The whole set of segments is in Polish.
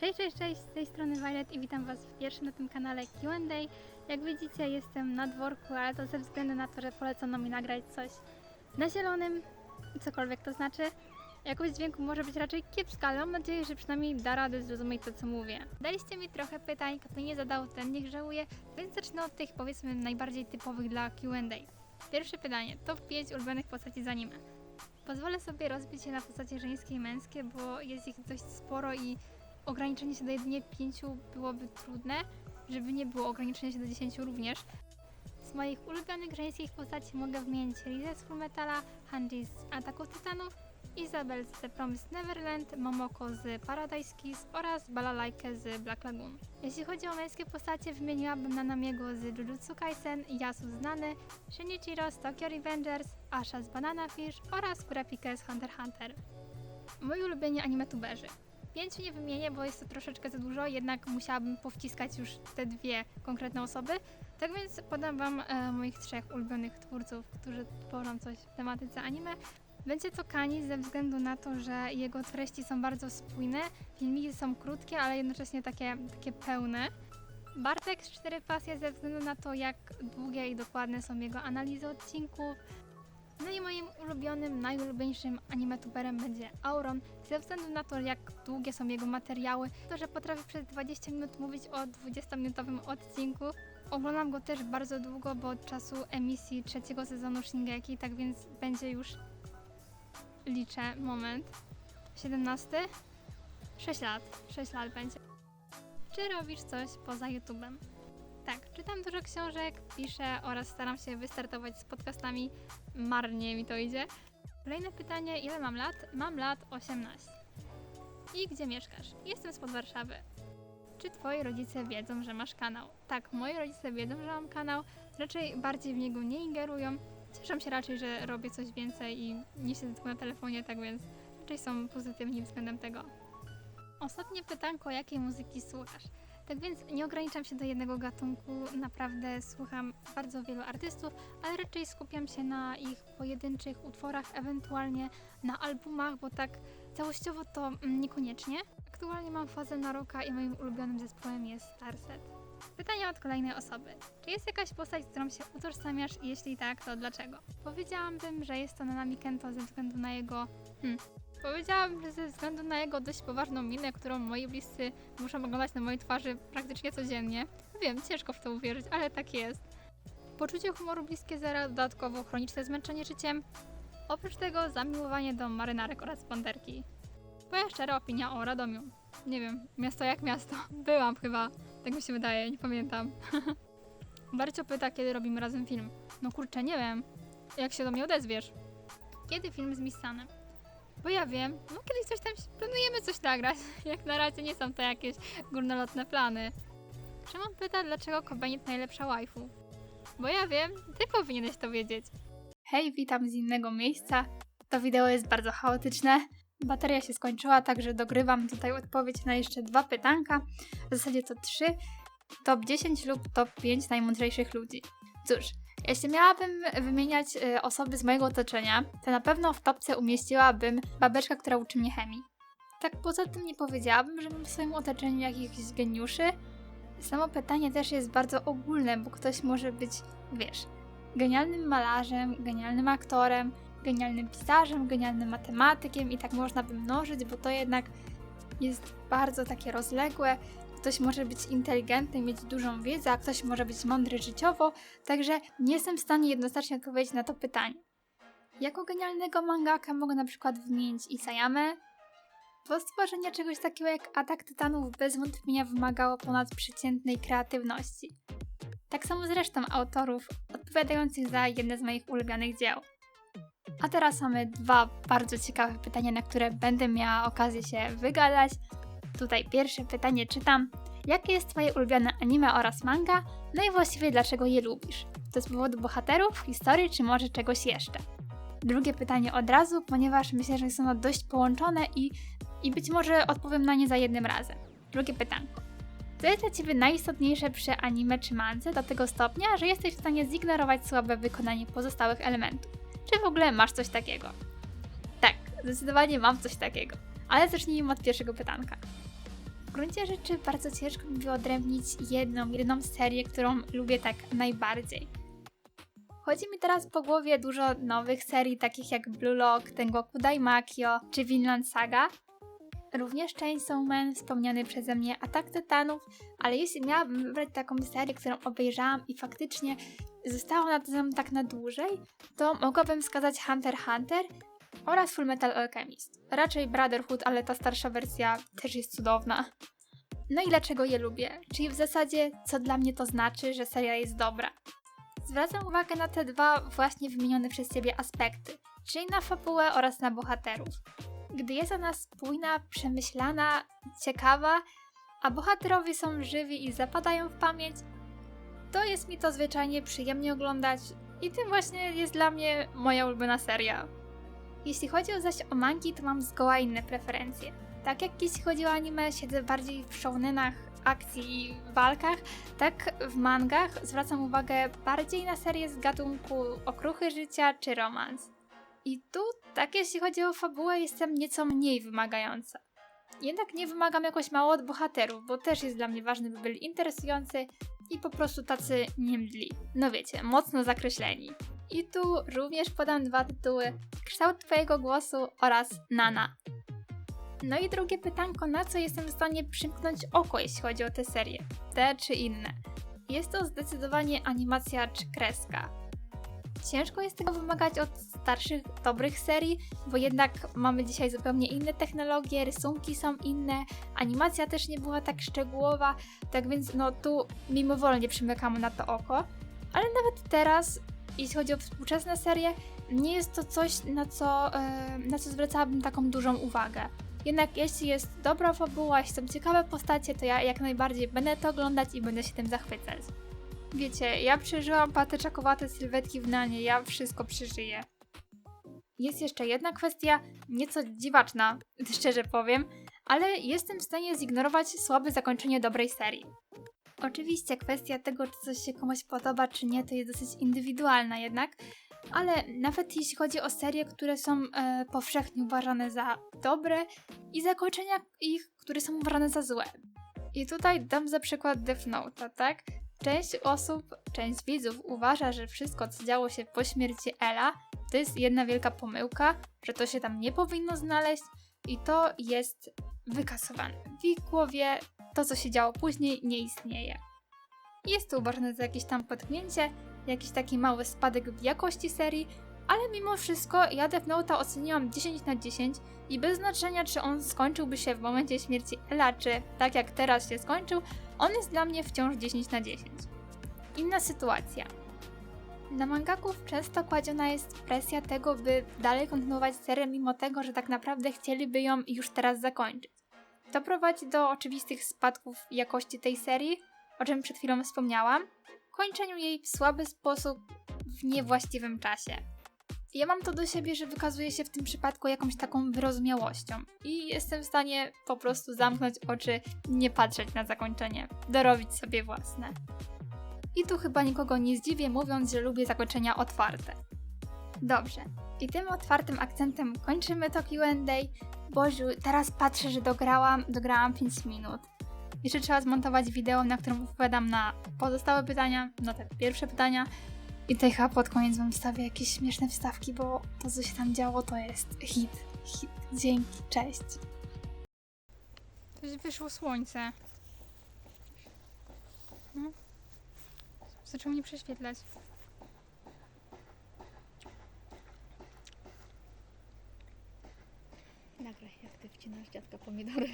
Cześć, cześć, cześć, z tej strony Violet i witam Was w pierwszym na tym kanale Q&A. Jak widzicie jestem na dworku, ale to ze względu na to, że polecono mi nagrać coś na zielonym, cokolwiek to znaczy. Jakość dźwięku może być raczej kiepska, ale mam nadzieję, że przynajmniej da radę zrozumieć to, co mówię. Daliście mi trochę pytań, kto nie zadał, ten niech żałuje, więc zacznę od tych powiedzmy najbardziej typowych dla Q&A. Pierwsze pytanie, top 5 ulubionych postaci z anime. Pozwolę sobie rozbić je na postacie żeńskie i męskie, bo jest ich dość sporo i ograniczenie się do jedynie pięciu byłoby trudne, żeby nie było ograniczenia się do 10 również. Z moich ulubionych żeńskich postaci mogę wymienić Rizę z Fullmetala, Hanji z Ataku Tytanów, Izabel z The Promised Neverland, Momoko z Paradise Kiss oraz Balalajkę z Black Lagoon. Jeśli chodzi o męskie postacie, wymieniłabym Nanamiego z Jujutsu Kaisen, Yasu z Nany, Shinichiro z Tokyo Revengers, Asha z Banana Fish oraz Kurapika z Hunter x Hunter. Moi ulubieni animetuberzy. Pięciu nie wymienię, bo jest to troszeczkę za dużo, jednak musiałabym powciskać już te dwie konkretne osoby. Tak więc podam Wam e, moich trzech ulubionych twórców, którzy tworzą coś w tematyce anime. Będzie to Kani ze względu na to, że jego treści są bardzo spójne, filmiki są krótkie, ale jednocześnie takie, takie pełne. Bartek z Cztery Pasje ze względu na to, jak długie i dokładne są jego analizy odcinków. No i moim ulubionym, najulubieńszym animetuberem będzie Auron, ze względu na to, jak długie są jego materiały, to, że potrafi przez 20 minut mówić o 20-minutowym odcinku. Oglądam go też bardzo długo, bo od czasu emisji trzeciego sezonu Shingeki, tak więc będzie już, liczę, moment, 17? 6 lat, 6 lat będzie. Czy robisz coś poza YouTube'em? Tak, czytam dużo książek, piszę oraz staram się wystartować z podcastami. Marnie mi to idzie. Kolejne pytanie, ile mam lat? Mam lat 18. I gdzie mieszkasz? Jestem spod Warszawy. Czy twoi rodzice wiedzą, że masz kanał? Tak, moi rodzice wiedzą, że mam kanał, raczej bardziej w niego nie ingerują. Cieszą się raczej, że robię coś więcej i nie siedzę tylko na telefonie, tak więc raczej są pozytywni względem tego. Ostatnie pytanko, jakiej muzyki słuchasz? Tak więc nie ograniczam się do jednego gatunku, naprawdę słucham bardzo wielu artystów, ale raczej skupiam się na ich pojedynczych utworach, ewentualnie na albumach, bo tak całościowo to mm, niekoniecznie. Aktualnie mam fazę na rocka i moim ulubionym zespołem jest Starset. Pytanie od kolejnej osoby. Czy jest jakaś postać, z którą się utożsamiasz jeśli tak, to dlaczego? Powiedziałabym, że jest to Nanami Kento ze względu na jego... Hmm, Powiedziałabym, że ze względu na jego dość poważną minę, którą moi bliscy muszą oglądać na mojej twarzy praktycznie codziennie. Wiem, ciężko w to uwierzyć, ale tak jest. Poczucie humoru bliskie zera, dodatkowo chroniczne zmęczenie życiem. Oprócz tego zamiłowanie do marynarek oraz panderki. Moja szczera opinia o Radomiu. Nie wiem, miasto jak miasto. Byłam chyba, tak mi się wydaje, nie pamiętam. Barcio pyta, kiedy robimy razem film. No kurczę, nie wiem. Jak się do mnie odezwiesz? Kiedy film z Missanem? Bo ja wiem, no kiedyś coś tam, planujemy coś nagrać. Jak na razie nie są to jakieś górnolotne plany. Szymon pyta, dlaczego Kobenit najlepsza waifu. Bo ja wiem, ty powinieneś to wiedzieć. Hej, witam z innego miejsca. To wideo jest bardzo chaotyczne. Bateria się skończyła, także dogrywam tutaj odpowiedź na jeszcze dwa pytanka. W zasadzie to trzy. Top 10 lub top 5 najmądrzejszych ludzi. Cóż, jeśli miałabym wymieniać y, osoby z mojego otoczenia, to na pewno w topce umieściłabym babeczkę, która uczy mnie chemii. Tak poza tym nie powiedziałabym, że mam w swoim otoczeniu jakichś geniuszy. Samo pytanie też jest bardzo ogólne, bo ktoś może być, wiesz, genialnym malarzem, genialnym aktorem, genialnym pisarzem, genialnym matematykiem i tak można by mnożyć, bo to jednak jest bardzo takie rozległe. Ktoś może być inteligentny, mieć dużą wiedzę, a ktoś może być mądry życiowo, także nie jestem w stanie jednoznacznie odpowiedzieć na to pytanie. Jako genialnego mangaka mogę na przykład wymienić Isayamę, bo stworzenie czegoś takiego jak Atak Tytanów bez wątpienia wymagało ponadprzeciętnej kreatywności. Tak samo z resztą autorów odpowiadających za jedne z moich ulubionych dzieł. A teraz mamy dwa bardzo ciekawe pytania, na które będę miała okazję się wygadać. Tutaj pierwsze pytanie czytam. Jakie jest Twoje ulubione anime oraz manga? No i właściwie dlaczego je lubisz? To z powodu bohaterów, historii, czy może czegoś jeszcze? Drugie pytanie od razu, ponieważ myślę, że są one dość połączone i, i być może odpowiem na nie za jednym razem. Drugie pytanko. Co jest dla Ciebie najistotniejsze przy anime czy mandze do tego stopnia, że jesteś w stanie zignorować słabe wykonanie pozostałych elementów? Czy w ogóle masz coś takiego? Tak, zdecydowanie mam coś takiego. Ale zacznijmy od pierwszego pytanka. Gruncie rzeczy bardzo ciężko mi wyodrębnić jedną, jedną serię, którą lubię tak najbardziej. Chodzi mi teraz po głowie dużo nowych serii, takich jak Blue Lock, Tengoku Daimakyo czy Vinland Saga. Również Chainsaw Man, wspomniany przeze mnie Atak Tytanów, ale jeśli miałabym wybrać taką serię, którą obejrzałam i faktycznie została nad mną tak na dłużej, to mogłabym wskazać Hunter x Hunter oraz Full Metal Alchemist. Raczej Brotherhood, ale ta starsza wersja też jest cudowna. No i dlaczego je lubię? Czyli w zasadzie, co dla mnie to znaczy, że seria jest dobra. Zwracam uwagę na te dwa właśnie wymienione przez Ciebie aspekty, czyli na fabułę oraz na bohaterów. Gdy jest ona spójna, przemyślana, ciekawa, a bohaterowie są żywi i zapadają w pamięć, to jest mi to zwyczajnie przyjemnie oglądać i tym właśnie jest dla mnie moja ulubiona seria. Jeśli chodzi zaś o mangi, to mam zgoła inne preferencje. Tak jak jeśli chodzi o anime, siedzę bardziej w shounenach, akcji i walkach, tak w mangach zwracam uwagę bardziej na serie z gatunku okruchy życia czy romans. I tu, tak jeśli chodzi o fabułę, jestem nieco mniej wymagająca. Jednak nie wymagam jakoś mało od bohaterów, bo też jest dla mnie ważne, by byli interesujący i po prostu tacy niemdli. No wiecie, mocno zakreśleni. I tu również podam dwa tytuły: Kształt Twojego głosu oraz Nana. No i drugie pytanko, na co jestem w stanie przymknąć oko, jeśli chodzi o te serie, te czy inne. Jest to zdecydowanie animacja czy kreska. Ciężko jest tego wymagać od starszych, dobrych serii, bo jednak mamy dzisiaj zupełnie inne technologie, rysunki są inne, animacja też nie była tak szczegółowa, tak więc no tu mimowolnie przymykamy na to oko. Ale nawet teraz, jeśli chodzi o współczesne serie, nie jest to coś, na co, e, na co zwracałabym taką dużą uwagę. Jednak jeśli jest dobra fabuła, jeśli są ciekawe postacie, to ja jak najbardziej będę to oglądać i będę się tym zachwycać. Wiecie, ja przeżyłam patyczakowate sylwetki w Nanie, ja wszystko przeżyję. Jest jeszcze jedna kwestia, nieco dziwaczna, szczerze powiem, ale jestem w stanie zignorować słabe zakończenie dobrej serii. Oczywiście kwestia tego, czy coś się komuś podoba, czy nie, to jest dosyć indywidualna jednak, ale nawet jeśli chodzi o serie, które są e, powszechnie uważane za dobre i zakończenia ich, które są uważane za złe. I tutaj dam za przykład Death Note, tak? Część osób, część widzów uważa, że wszystko, co działo się po śmierci Ela, to jest jedna wielka pomyłka, że to się tam nie powinno znaleźć i to jest wykasowane. W ich głowie to, co się działo później, nie istnieje. Jest to uważane za jakieś tam potknięcie, jakiś taki mały spadek w jakości serii, ale mimo wszystko ja Death Note'a oceniłam 10 na 10 i bez znaczenia, czy on skończyłby się w momencie śmierci Ela, czy tak jak teraz się skończył, on jest dla mnie wciąż 10 na 10. Inna sytuacja. Na mangaków często kładziona jest presja tego, by dalej kontynuować serię, mimo tego, że tak naprawdę chcieliby ją już teraz zakończyć. To prowadzi do oczywistych spadków jakości tej serii, o czym przed chwilą wspomniałam, kończeniu jej w słaby sposób w niewłaściwym czasie. Ja mam to do siebie, że wykazuję się w tym przypadku jakąś taką wyrozumiałością i jestem w stanie po prostu zamknąć oczy, nie patrzeć na zakończenie, dorobić sobie własne. I tu chyba nikogo nie zdziwię, mówiąc, że lubię zakończenia otwarte. Dobrze, i tym otwartym akcentem kończymy to Q&A. Boziu, teraz patrzę, że dograłam, dograłam 5 minut. Jeszcze trzeba zmontować wideo, na którym odpowiadam na pozostałe pytania, no te pierwsze pytania. I tutaj chyba pod koniec wam wstawię jakieś śmieszne wstawki, bo to co się tam działo to jest hit. hit. Dzięki, cześć. Wyszło słońce. No. Zaczęło mnie prześwietlać. Nagraj, jak ty wcinasz dziadka pomidory.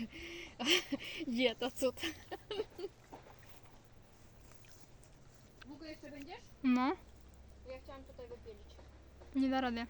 Wie to cud. Długo jeszcze będziesz? No, Ja chciałam tutaj wypielić. nie da rady.